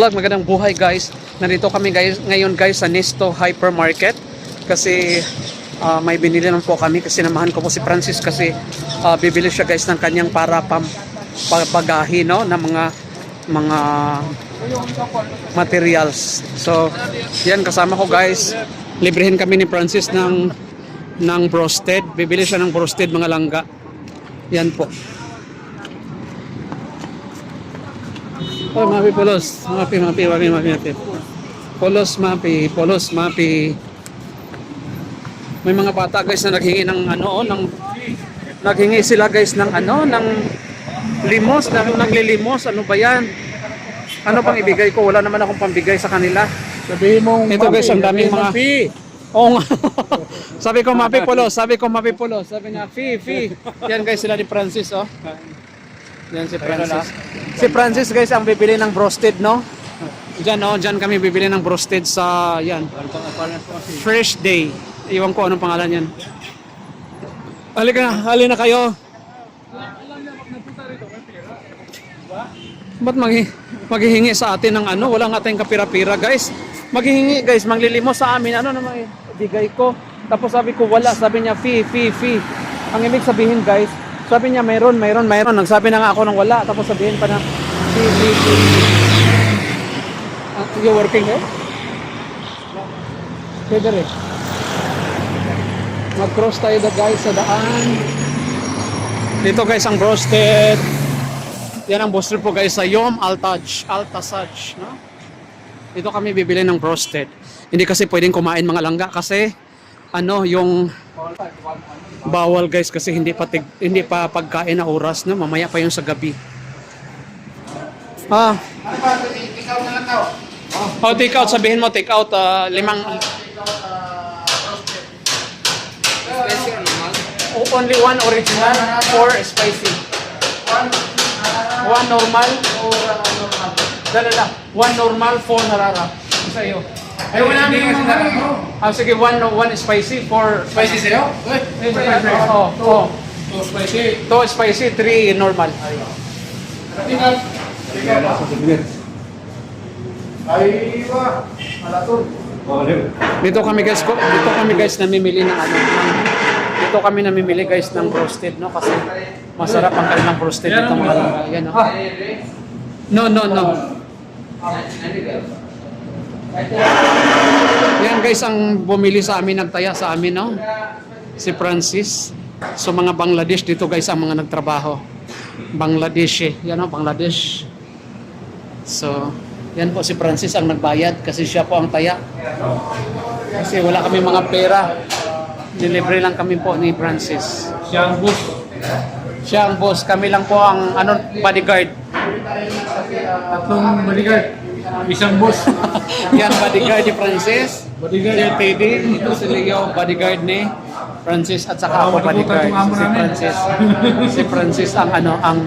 vlog, magandang buhay guys. Nandito kami guys, ngayon guys sa Nesto Hypermarket kasi ah, may binili lang po kami kasi namahan ko po si Francis kasi ah, bibili siya guys ng kanyang para pam pagpagahi no ng mga mga materials. So, yan kasama ko guys. Librehin kami ni Francis ng ng broasted. Bibili siya ng broasted mga langga. Yan po. Oh, mapi polos. Mapi, mapi, mapi, mapi, mapi. Polos, mapi, polos, mapi. May mga bata guys na naghingi ng ano, oh, ng naghingi sila guys ng ano, ng limos, ng naglilimos. Ano ba yan? Ano bang ibigay ko? Wala naman akong pambigay sa kanila. Sabihin mo, Ito guys, ang daming mga- Mapi. Oo nga. sabi ko mapi polos, sabi ko mapi polos. Sabi niya, fi, fi. Yan guys sila ni Francis, oh. Yan si Francis. Si Francis guys ang bibili ng broasted, no? Diyan, oh, diyan kami bibili ng broasted sa, yan, Fresh Day. Iwan ko anong pangalan yan. Halika na, halina na kayo. Ba't maghi maghihingi sa atin ng ano? Wala nga tayong kapira-pira, guys. Maghihingi, guys. Manglilimos sa amin. Ano naman ibigay ko? Tapos sabi ko, wala. Sabi niya, fee, fee, fee. Ang ibig sabihin, guys, sabi niya, mayroon, mayroon, mayroon. Nagsabi na nga ako ng wala. Tapos sabihin pa na, fee, fee, fee. Uh, you working eh? Pwede rin. Mag-cross tayo da guys sa daan. Dito guys ang broasted. Yan ang booster po guys sa Yom Altaj, Altasaj, no? Dito kami bibili ng broasted. Hindi kasi pwedeng kumain mga langga kasi ano yung bawal guys kasi hindi pa tig- hindi pa pagkain na oras no mamaya pa yung sa gabi. Ah. Oh, take out sabihin mo take out ah, limang O- only one original, four spicy. One normal, or normal. Dala. One normal, four narara. Sa iyo. Ay, wala namin yung mga. Ah, sige, one, one spicy, four... Spicy sa'yo? Eh, spicy. Oo, oo. Oh, spicy. Two spicy, three normal. Tingnan. Ay, wa. Malatun. Dito kami guys, ko- dito kami guys namimili ng ano, dito kami namimili guys ng roasted, no? Kasi masarap ang kanilang roasted dito mga. Yan, no? No, no, no. Yan guys ang bumili sa amin, nagtaya sa amin, no? Si Francis. So mga Bangladesh dito guys ang mga nagtrabaho. Bangladesh eh. Yan o, Bangladesh. So, yan po si Francis ang nagbayad kasi siya po ang taya. Kasi wala kami mga pera. Dilibre lang kami po ni Francis. Siya ang boss. Siya ang boss, kami lang po ang ano bodyguard. Tatlong bodyguard. Isang boss. Yan bodyguard ni Francis. Bodyguard. Si Teddy, ito si Leo, bodyguard ni Francis at saka ako Oh, bodyguard. Si. Francis. si Francis ang ano, ang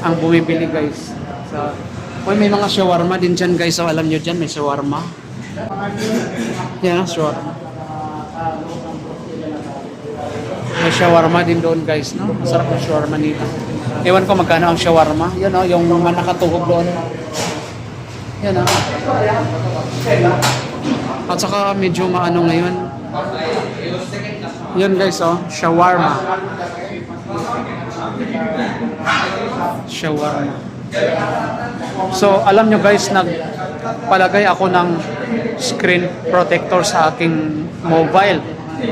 ang bumibili guys. So, Uy, may mga shawarma din dyan guys. So, alam nyo dyan, may shawarma. Yan, shawarma. May shawarma din doon guys, no? Masarap yung shawarma nila. Ewan ko magkano ang shawarma. Yan o, yung mga nakatuhog doon. Yan o. At saka medyo maano ngayon. Yan guys oh, shawarma. Shawarma. So, alam nyo guys, nagpalagay ako ng screen protector sa aking mobile.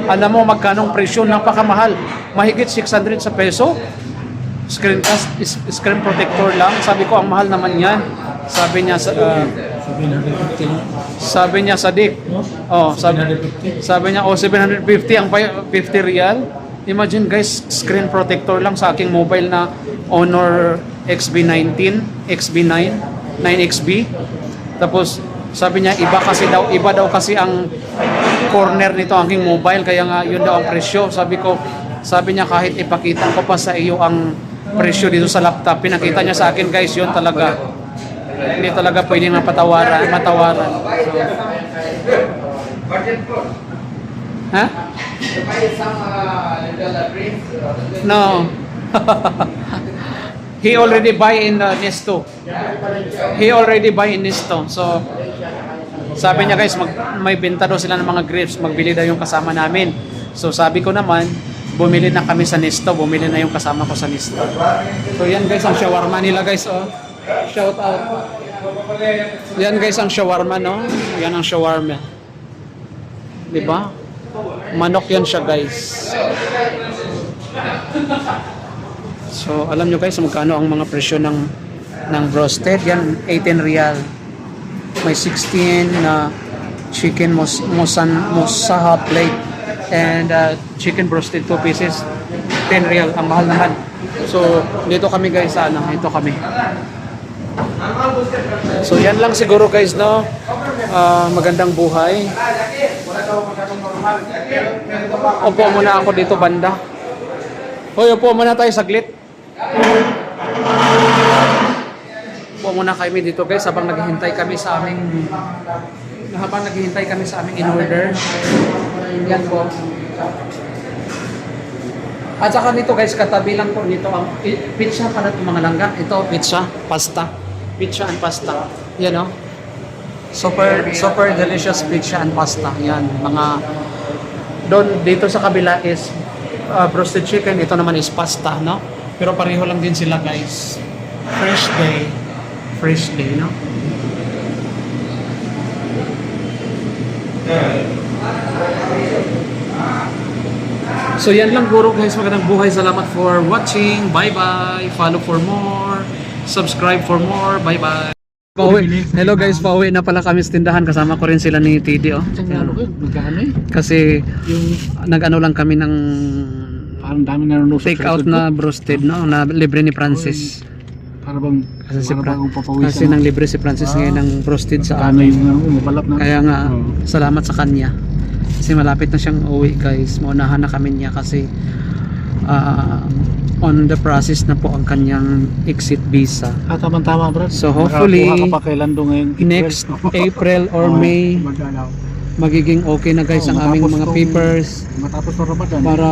Alam mo magkanong presyo, napakamahal. Mahigit 600 sa peso. Screen cast, screen protector lang. Sabi ko, ang mahal naman yan. Sabi niya sa uh, sabi niya sa Dick. Oh, sabi, sabi niya, oh, 750 ang pay- 50 real. Imagine guys, screen protector lang sa aking mobile na Honor XB19, XB9, 9XB. Tapos, sabi niya, iba kasi daw, iba daw kasi ang corner nito ang aking mobile, kaya nga yun daw ang presyo. Sabi ko, sabi niya kahit ipakita ko pa sa iyo ang presyo dito sa laptop, pinakita niya sa akin guys, yun talaga. Hindi talaga pwedeng mapatawaran, matawaran. So, ha? No. he already buy in uh, Nesto. He already buy in Nesto. So, sabi niya guys, mag, may benta daw sila ng mga grapes, magbili daw yung kasama namin. So sabi ko naman, bumili na kami sa Nesto, bumili na yung kasama ko sa Nesto. So yan guys ang shawarma nila guys oh. Shout out. Yan guys ang shawarma no. Yan ang shawarma. 'Di ba? Manok yan siya guys. So alam nyo guys magkano ang mga presyo ng ng roasted? Yan 18 real. May 16 na chicken mos, mosan mosaha plate and uh, chicken roasted 2 pieces 10 real ang mahal naman so dito kami guys sa ano ito kami so yan lang siguro guys no Ah, magandang buhay upo muna ako dito banda Hoy, upo muna tayo saglit upo muna kami dito guys habang naghihintay kami sa aming habang naghihintay kami sa aming in-order. Yan po. At saka nito guys, katabi lang po nito ang pizza itong mga langga. Ito, pizza, pasta. Pizza and pasta. Yan o. Super, super delicious pizza and pasta. Yan, mga doon dito sa kabila is uh, roasted chicken, ito naman is pasta, no? Pero pareho lang din sila guys. Fresh day. Fresh day, no? So yan lang guro guys, magandang buhay. Salamat for watching. Bye-bye. Follow for more. Subscribe for more. Bye-bye. Pauwi. Hello guys, pauwi na pala kami sa tindahan. Kasama ko rin sila ni Tidi. Oh. Eh? Kasi Yung nag-ano lang kami ng parang dami na nanonood take out na roasted no na libre ni Francis. Para bang, Kasi si Fra- kasi nang libre si Francis ngayon ng roasted sa amin. ano. Kaya nga salamat sa kanya. Kasi malapit na siyang uwi guys. Maunahan na kami niya kasi ah, on the process na po ang kanyang exit visa. Ah, tama-tama, bro. So, hopefully, Nakakuha ka pa kay Lando ngayon. Next April or May magkano. magiging okay na guys Oo, ang aming matapos mga tong- papers Matapos ng Ramadan. para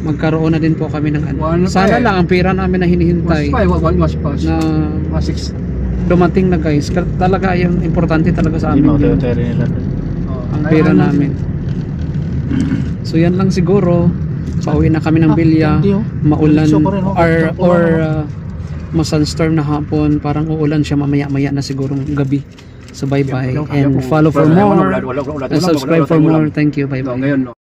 magkaroon na din po kami ng ano. Pa Sana eh? lang ang pera namin na hinihintay Mas pa, wag mas pa. na Mas six. dumating na guys. Ka- Talaga yung importante talaga sa Hindi amin nila. ang pera namin. So yan lang siguro. Pauwi na kami ng Ah, Bilya. oh. Maulan oh. or or rin, uh, masanstorm na hapon. Parang uulan siya mamaya-maya na sigurong gabi. So bye bye Yeah, and follow for more and subscribe for more. Thank you. Bye bye. Ngayon, no.